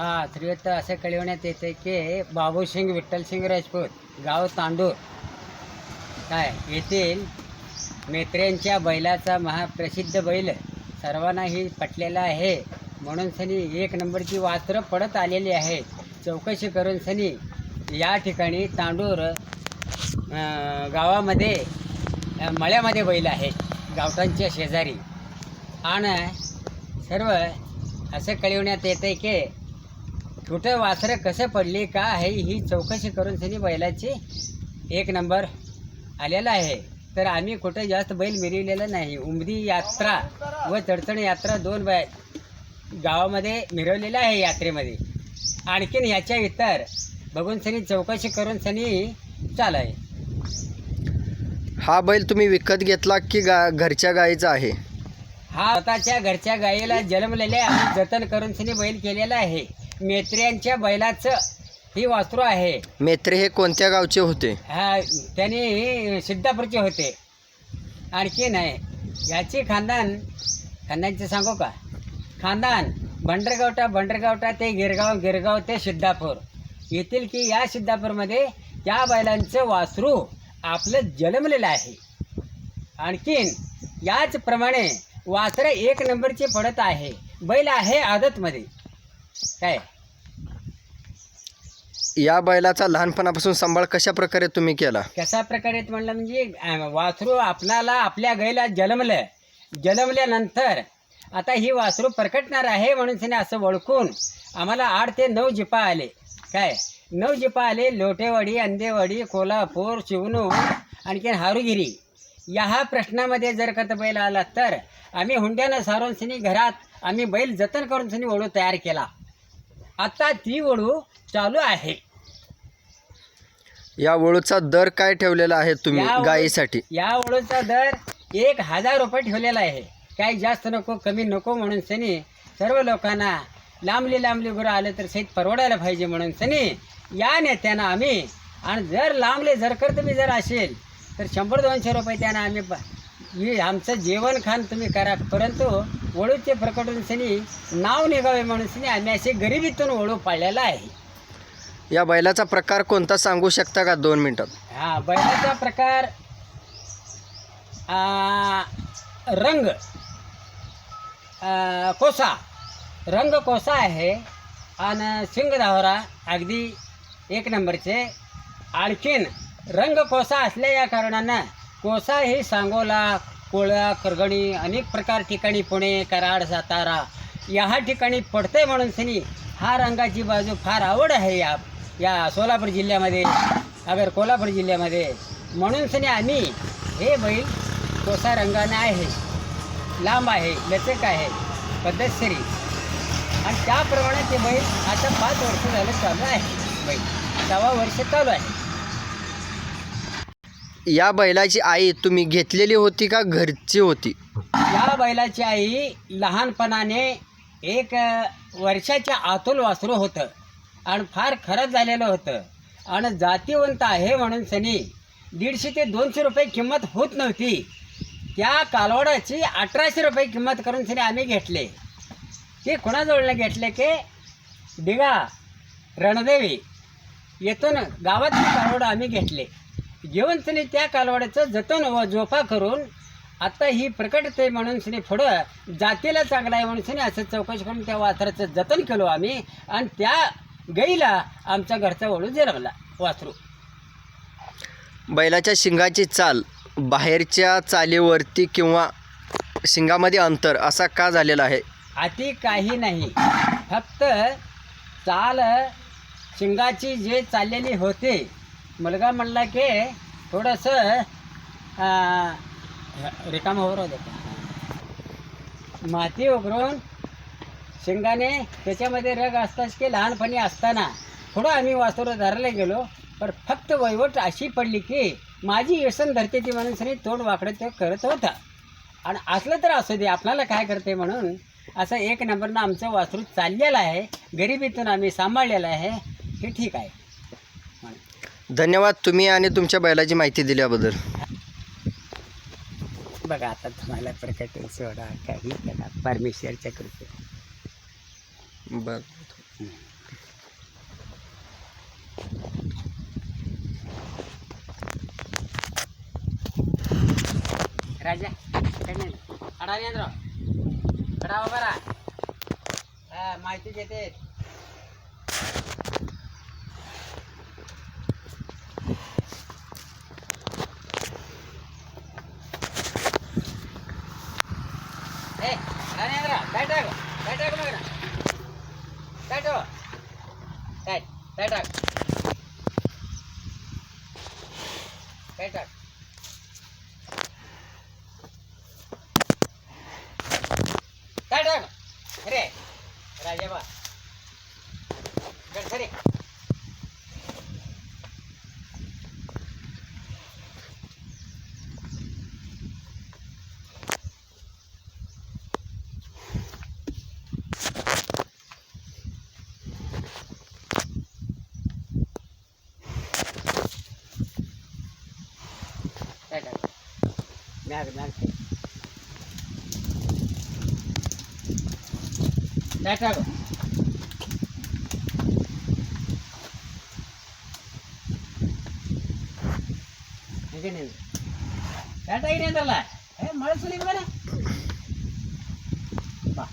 हा श्रीवत्त असं कळवण्यात येते की बाबूसिंग विठ्ठलसिंग राजपूत गाव तांडूर. काय? येथील मेत्र्यांच्या बैलाचा महाप्रसिद्ध बैल सर्वांनाही पटलेला आहे. म्हणून सनी एक नंबरची वात्र पडत आलेली आहे चौकशी करून सनी या ठिकाणी तांडूर गावामध्ये मळ्यामध्ये बैल आहे गावठांच्या शेजारी. आणि सर्व असं कळवण्यात येतं की कुठं वासरं कसं पडली का आहे ही चौकशी करून सनी बैलाची एक नंबर आलेला आहे. तर आम्ही कुठं जास्त बैल मिरवलेला नाही. उमदी यात्रा व चडचण यात्रा दोन बाय गावामध्ये मिरवलेल्या आहे यात्रेमध्ये. आणखीन ह्याच्या इतर बघून सनी चौकशी करून सनी चालू आहे हा बैल तुम्ही विकत घेतला की गा घरच्या गाईचा आहे? हा स्वतःच्या घरच्या गायीला जन्मलेले आम्ही जतन करून सनी बैल केलेला आहे. मेत्र्यांच्या बैलाचं ही वासरू आहे. मेत्रे हे कोणत्या गावचे होते? हा त्यांनी सिद्धापूरचे होते. आणखी नाही. याची खानदान खानदानचे सांगू का? खानदान भंडरगावटा भंडरगावटा ते गिरगाव गिरगाव ते सिद्धापूर. येथील की या सिद्धापूरमध्ये त्या बैलांचं वासरू आपलं जन्मलेलं आहे. आणखीन याचप्रमाणे वासरं एक नंबरचे पडत आहे. बैल आहे आदतमध्ये. काय? या बैलाचा लहानपणापासून सांभाळ कशा प्रकारे तुम्ही केला? कशा प्रकारे म्हणलं म्हणजे अं, वासरू आपणाला आपल्या गाईला जन्मलं. जन्मल्यानंतर आता ही वासरू प्रकटणार आहे म्हणून तिने असं ओळखून आम्हाला आठ ते नऊ जिपा आले. काय? नऊ जिपा आले लोटेवाडी अंदेवाडी कोल्हापूर शिवणूर आणखीन हारुगिरी. या हा प्रश्नामध्ये जर का बैल आला तर आम्ही हुंड्यानं सारून सिनी घरात आम्ही बैल जतन करून सिनी ओळू तयार केला. आता ती ओळू चालू आहे. या वळूचा दर काय ठेवलेला आहे तुम्ही या वळू- गायीसाठी? या ओळूचा दर एक हजार रुपये ठेवलेला आहे. काही जास्त नको कमी नको म्हणून सनी सर्व लोकांना लांबली लांबली गुरं आले तर सहित परवडायला पाहिजे म्हणून सनी या नेत्यांना आम्ही आणि जर लांबले जर कर तुम्ही जर असेल तर शंभर दोनशे रुपये त्यांना आम्ही ही आमचं जेवण खाण तुम्ही करा परंतु वळूचे प्रकटून सनी नाव निघावे म्हणून आम्ही असे गरिबीतून वळू पाळलेला आहे. या बैलाचा प्रकार कोणता सांगू शकता का? दोन मिनिटात हा बैलाचा प्रकार आ, रंग आ, कोसा. रंग कोसा आहे आणि शिंग धावरा अगदी एक नंबरचे. आणखीन रंग कोसा असल्या या कारणानं कोसा हे सांगोला कोळा करगणी अनेक प्रकार ठिकाणी पुणे कराड सातारा या ठिकाणी पडते म्हणून सनी. हा रंगाची बाजू फार आवड आहे या या सोलापूर जिल्ह्यामध्ये अगर कोल्हापूर जिल्ह्यामध्ये. म्हणून सनी आम्ही हे बैल कोसा रंगाने आहे. लांब आहे लचक आहे पद्धतशीरी आणि त्याप्रमाणे ते बैल आता पाच वर्ष झालं चालू आहे बैल. सहा वर्ष चालू आहे. या बैलाची आई तुम्ही घेतलेली होती का घरची होती? या बैलाची आई लहानपणाने एक वर्षाच्या आतुल वासरू होतं. आणि फार खरंच झालेलं होतं. आणि जातीवंत आहे म्हणून सनी दीडशे ते दोनशे रुपये किंमत होत नव्हती. त्या कालवडाची अठराशे रुपये किंमत करून सनी आम्ही घेतले. ते कोणाजवळनं घेतले की डिगा रणदेवी येथून गावातली कालवडं आम्ही घेतले. घेऊन तिने त्या कालवड्याचं जतन व जोपा करून आता ही प्रकटते म्हणून तिने पुढं जातीला चांगला आहे म्हणून तिने असं चौकशी करून त्या वासराचं जतन केलो आम्ही. आणि त्या गाईला आमच्या घरचा वळू जन्मला वासरू. बैलाच्या शिंगाची चाल बाहेरच्या चालीवरती किंवा शिंगामध्ये अंतर असा का झालेला आहे? अति काही नाही. फक्त चाल शिंगाची जे चाललेली होते मुलगा म्हणला की थोडंसं रिकाम हो राहू माती उघडून शेंगाने त्याच्यामध्ये रग असताच की लहानपणी असताना थोडं आम्ही वासोरं धरायला गेलो पण फक्त वैवट अशी पडली की माझी व्यसन धरते ती म्हणून सनी तोंड वाकडं ते करत होता. आणि असलं तर असू दे आपल्याला काय करते म्हणून? असं एक नंबरनं आमचं वासरू चाललेलं आहे गरिबीतून आम्ही सांभाळलेलं आहे हे ठीक आहे. म्हणून. धन्यवाद तुम्ही आणि तुमच्या बैलाची माहिती दिल्याबद्दल बघा आता तुम्हाला प्रकट सोडा काही करा परमेश्वरच्या कृपे बर. राजा काय नाही अडा येत माहिती घेते అరే రాజాబా ఇక్కడ సరే ಮ್ಯಾಗ ಮ್ಯಾಗ ಸಾಕಾಗು ಹೇಗೇನಿಲ್ಲ ಕರೆಕ್ಟಾಗಿದೆ ಏ ಮಳೆ ಸುಲಿಮೇಲೆ ಬಾ.